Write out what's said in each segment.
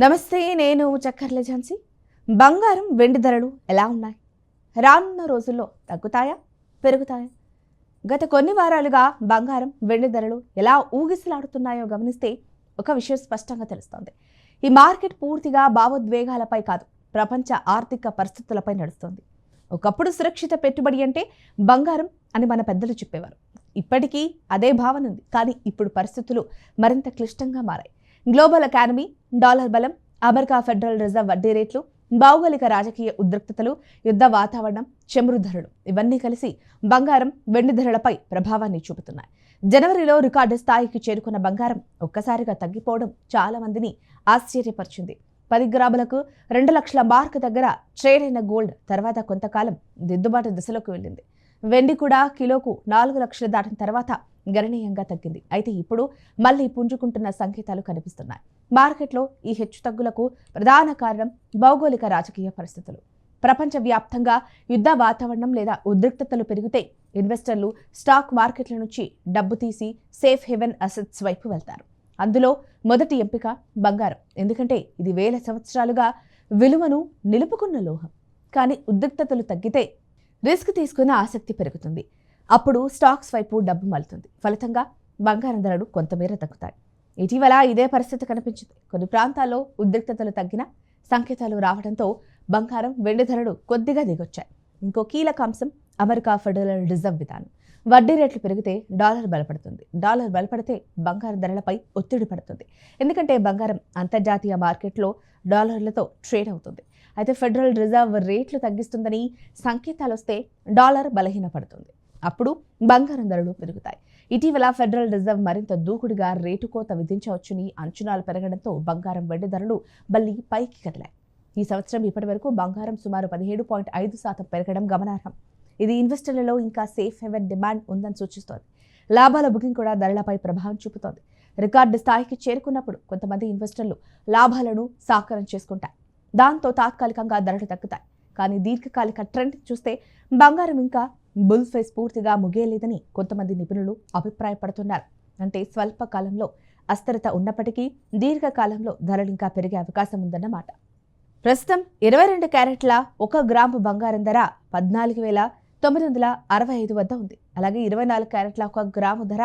నమస్తే నేను చక్కర్ల ఝాన్సీ. బంగారం వెండి ధరలు ఎలా ఉన్నాయి? రానున్న రోజుల్లో తగ్గుతాయా? పెరుగుతాయా? గత కొన్ని వారాలుగా బంగారం వెండి ధరలు ఎలా ఊగిసలాడుతున్నాయో గమనిస్తే ఒక విషయం స్పష్టంగా తెలుస్తోంది. ఈ మార్కెట్ పూర్తిగా భావోద్వేగాలపై కాదు ప్రపంచ ఆర్థిక పరిస్థితులపై నడుస్తోంది. ఒకప్పుడు సురక్షిత పెట్టుబడి అంటే బంగారం అని మన పెద్దలు చెప్పేవారు. ఇప్పటికీ అదే భావన ఉంది కానీ ఇప్పుడు పరిస్థితులు మరింత క్లిష్టంగా మారాయి. గ్లోబల్ అకాడమీ డాలర్ బలం అమెరికా ఫెడరల్ రిజర్వ్ వడ్డీ రేట్లు భౌగోళిక రాజకీయ ఉద్రిక్తతలు యుద్ధ వాతావరణం చమురు ధరలు ఇవన్నీ కలిసి బంగారం వెండి ధరలపై ప్రభావాన్ని చూపుతున్నాయి. జనవరిలో రికార్డు స్థాయికి చేరుకున్న బంగారం ఒక్కసారిగా తగ్గిపోవడం చాలా మందిని ఆశ్చర్యపరిచింది. పది గ్రాములకు రెండు లక్షల మార్క్ దగ్గర ట్రేడ్ అయిన గోల్డ్ తర్వాత కొంతకాలం దిద్దుబాటు దిశలోకి వెళ్ళింది. వెండి కూడా కిలోకు నాలుగు లక్షలు దాటిన తర్వాత గణనీయంగా తగ్గింది. అయితే ఇప్పుడు మళ్ళీ పుంజుకుంటున్న సంకేతాలు కనిపిస్తున్నాయి. మార్కెట్లో ఈ హెచ్చుతగ్గులకు ప్రధాన కారణం భౌగోళిక రాజకీయ పరిస్థితులు. ప్రపంచవ్యాప్తంగా యుద్ధ వాతావరణం లేదా ఉద్రిక్తతలు పెరిగితే ఇన్వెస్టర్లు స్టాక్ మార్కెట్ల నుంచి డబ్బు తీసి సేఫ్ హెవెన్ అసెట్స్ వైపు వెళ్తారు. అందులో మొదటి ఎంపిక బంగారం. ఎందుకంటే ఇది వేల సంవత్సరాలుగా విలువను నిలుపుకున్న లోహం. కానీ ఉద్రిక్తతలు తగ్గితే రిస్క్ తీసుకునే ఆసక్తి పెరుగుతుంది. అప్పుడు స్టాక్స్ వైపు డబ్బు మలుతుంది ఫలితంగా బంగారం ధరలు కొంతమేర తగ్గుతాయి. ఇటీవల ఇదే పరిస్థితి కనిపించింది. కొన్ని ప్రాంతాల్లో ఉద్రిక్తతలు తగ్గిన సంకేతాలు రావడంతో బంగారం వెండి ధరలు కొద్దిగా దిగొచ్చాయి. ఇంకో కీలక అంశం అమెరికా ఫెడరల్ రిజర్వ్ విధానం. వడ్డీ రేట్లు పెరిగితే డాలర్ బలపడుతుంది. డాలర్ బలపడితే బంగారం ధరలపై ఒత్తిడి పడుతుంది. ఎందుకంటే బంగారం అంతర్జాతీయ మార్కెట్లో డాలర్లతో ట్రేడ్ అవుతుంది. అయితే ఫెడరల్ రిజర్వ్ రేట్లు తగ్గిస్తుందని సంకేతాలు వస్తే డాలర్ బలహీనపడుతుంది. అప్పుడు బంగారం ధరలు పెరుగుతాయి. ఇటీవల ఫెడరల్ రిజర్వ్ మరింత దూకుడుగా రేటు కోత విధించవచ్చని అంచనాలు పెరగడంతో బంగారం వెండి ధరలు మళ్ళీ పైకి కదిలాయి. ఈ సంవత్సరం ఇప్పటి వరకు బంగారం సుమారు పదిహేడు పాయింట్ ఐదు శాతం పెరగడం గమనార్హం. ఇది ఇన్వెస్టర్లలో ఇంకా సేఫ్ హెవెన్ డిమాండ్ ఉందని సూచిస్తోంది. లాభాల బుకింగ్ కూడా ధరలపై ప్రభావం చూపుతోంది. రికార్డు స్థాయికి చేరుకున్నప్పుడు కొంతమంది ఇన్వెస్టర్లు లాభాలను సాకారం చేసుకుంటారు దాంతో తాత్కాలికంగా ధరలు తగ్గుతాయి. కానీ దీర్ఘకాలిక ట్రెండ్ చూస్తే బంగారం ఇంకా బుల్ ఫేస్ పూర్తిగా ముగియలేదని కొంతమంది నిపుణులు అభిప్రాయపడుతున్నారు. అంటే స్వల్ప కాలంలో అస్థిరత ఉన్నప్పటికీ దీర్ఘకాలంలో ధరలు ఇంకా పెరిగే అవకాశం ఉందన్నమాట. ప్రస్తుతం ఇరవై రెండు క్యారెట్ల ఒక గ్రాము బంగారం ధర పద్నాలుగు వేల తొమ్మిది వందల అరవై ఐదు వద్ద ఉంది. అలాగే ఇరవై నాలుగు క్యారెట్ల ఒక గ్రాము ధర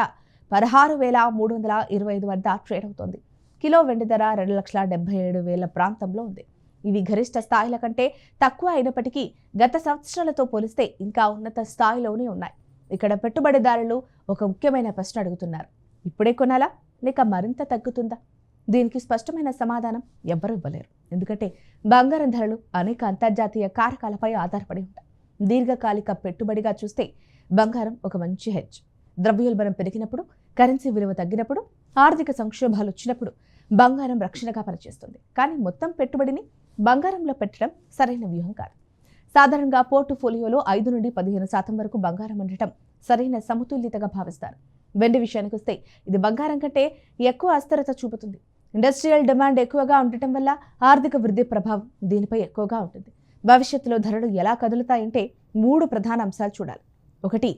పదహారు వేల మూడు వందల ఇరవై ఐదు వద్ద ట్రేడ్ అవుతోంది. కిలో వెండి ధర రెండు లక్షల డెబ్బై ఏడు వేల ప్రాంతంలో ఉంది. ఇవి గరిష్ట స్థాయిల కంటే తక్కువ అయినప్పటికీ గత సంవత్సరాలతో పోలిస్తే ఇంకా ఉన్నత స్థాయిలోనే ఉన్నాయి. ఇక్కడ పెట్టుబడిదారులు ఒక ముఖ్యమైన ప్రశ్న అడుగుతున్నారు. ఇప్పుడే కొనాలా? లేక మరింత తగ్గుతుందా? దీనికి స్పష్టమైన సమాధానం ఎవ్వరూ ఇవ్వలేరు. ఎందుకంటే బంగారం ధరలు అనేక అంతర్జాతీయ కారకాలపై ఆధారపడి ఉంటాయి. దీర్ఘకాలిక పెట్టుబడిగా చూస్తే బంగారం ఒక మంచి హెడ్జ్. ద్రవ్యోల్బణం పెరిగినప్పుడు కరెన్సీ విలువ తగ్గినప్పుడు ఆర్థిక సంక్షోభాలు వచ్చినప్పుడు బంగారం రక్షణగా పనిచేస్తుంది. కానీ మొత్తం పెట్టుబడిని బంగారంలో పెట్టడం సరైన వ్యూహం కాదు. సాధారణంగా పోర్టుఫోలియోలో ఐదు నుండి పదిహేను శాతం వరకు బంగారం ఉండటం సరైన సమతుల్యతగా భావిస్తారు. వెండి విషయానికి వస్తే ఇది బంగారం కంటే ఎక్కువ అస్థిరత చూపుతుంది. ఇండస్ట్రియల్ డిమాండ్ ఎక్కువగా ఉండటం వల్ల ఆర్థిక వృద్ధి ప్రభావం దీనిపై ఎక్కువగా ఉంటుంది. భవిష్యత్తులో ధరలు ఎలా కదులుతాయంటే మూడు ప్రధాన అంశాలు చూడాలి. ఒకటి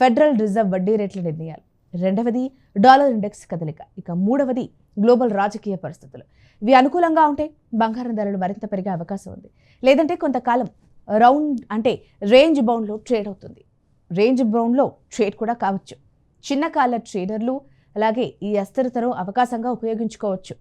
ఫెడరల్ రిజర్వ్ వడ్డీ రేట్ల నిర్ణయాలు. రెండవది డాలర్ ఇండెక్స్ కదలిక. ఇక మూడవది గ్లోబల్ రాజకీయ పరిస్థితులు. ఇవి అనుకూలంగా ఉంటే బంగారం ధరలు మరింత పెరిగే అవకాశం ఉంది. లేదంటే కొంతకాలం రౌండ్ అంటే రేంజ్ బౌండ్లో ట్రేడ్ అవుతుంది. రేంజ్ బౌండ్లో ట్రేడ్ కూడా కావచ్చు. చిన్న కాల ట్రేడర్లు అలాగే ఈ అస్థిరతను అవకాశంగా ఉపయోగించుకోవచ్చు.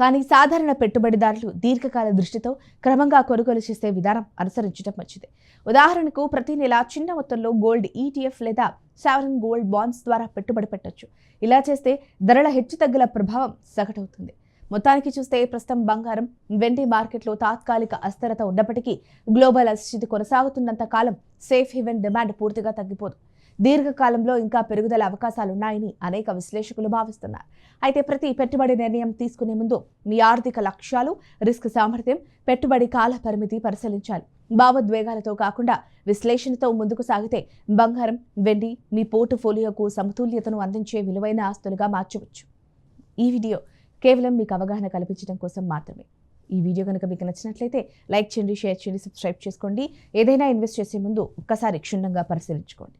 కానీ సాధారణ పెట్టుబడిదారులు దీర్ఘకాల దృష్టితో క్రమంగా కొనుగోలు చేసే విధానం అనుసరించడం మంచిది. ఉదాహరణకు ప్రతి నెల చిన్న మొత్తంలో గోల్డ్ ఈటీఎఫ్ లేదా సావరన్ గోల్డ్ బాండ్స్ ద్వారా పెట్టుబడి పెట్టొచ్చు. ఇలా చేస్తే ధరల హెచ్చుతగ్గుల ప్రభావం సగటవుతుంది. మొత్తానికి చూస్తే ప్రస్తుతం బంగారం వెండి మార్కెట్లో తాత్కాలిక అస్థిరత ఉన్నప్పటికీ గ్లోబల్ అస్థితి కొనసాగుతున్నంత కాలం సేఫ్ హెవెన్ డిమాండ్ పూర్తిగా తగ్గిపోదు. దీర్ఘకాలంలో ఇంకా పెరుగుదల అవకాశాలున్నాయని అనేక విశ్లేషకులు భావిస్తున్నారు. అయితే ప్రతి పెట్టుబడి నిర్ణయం తీసుకునే ముందు మీ ఆర్థిక లక్ష్యాలు రిస్క్ సామర్థ్యం పెట్టుబడి కాల పరిమితి పరిశీలించాలి. భావోద్వేగాలతో కాకుండా విశ్లేషణతో ముందుకు సాగితే బంగారం వెండి మీ పోర్టుఫోలియోకు సమతుల్యతను అందించే విలువైన ఆస్తులుగా మార్చవచ్చు. ఈ వీడియో కేవలం మీకు అవగాహన కల్పించడం కోసం మాత్రమే. ఈ వీడియో కనుక మీకు నచ్చినట్లయితే లైక్ చేయండి షేర్ చేయండి సబ్స్క్రైబ్ చేసుకోండి. ఏదైనా ఇన్వెస్ట్ చేసే ముందు ఒక్కసారి క్షుణ్ణంగా పరిశీలించుకోండి.